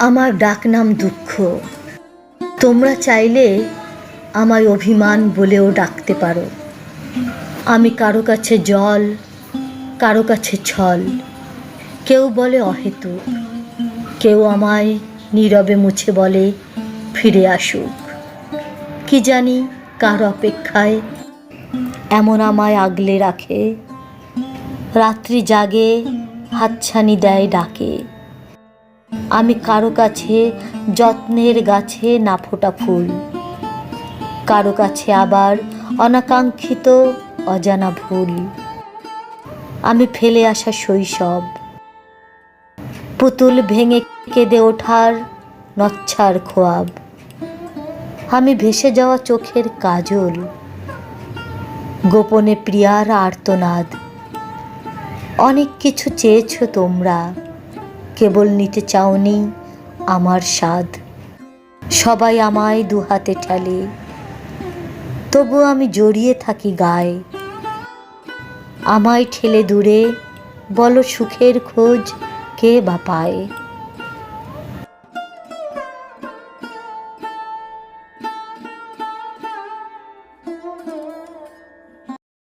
আমার ডাকনাম দুঃখ। তোমরা চাইলে আমায় অভিমান বলেও ডাকতে পারো। আমি কারও কাছে জল, কারও কাছে ছল। কেউ বলে অহেতুক, কেউ আমায় নীরবে মুছে বলে ফিরে আসুক। কি জানি কার অপেক্ষায় এমন আমায় আগলে রাখে। রাত্রি জাগে, হাতছানি দেয় ডাকে। আমি কারও কাছে যত্নের গাছে না ফোটা ফুল। কারও কাছে আবার অনাকাঙ্ক্ষিত অজানা ভুল। আমি ফেলে আসা শৈশব। পুতুল ভেঙে কেঁদে ওঠার নচ্ছার খোয়াব। আমি ভেসে যাওয়া চোখের কাজল। গোপনে প্রিয়ার আর্তনাদ। অনেক কিছু চেয়েছো তোমরা। কেবল নিতে চাওনি আমার স্বাদ। সবাই আমায় দুহাতে ঠেলে। তবু আমি জড়িয়ে থাকি গায়ে। আমায় ঠেলে দূরে বলো সুখের খোঁজ কে বা পায়?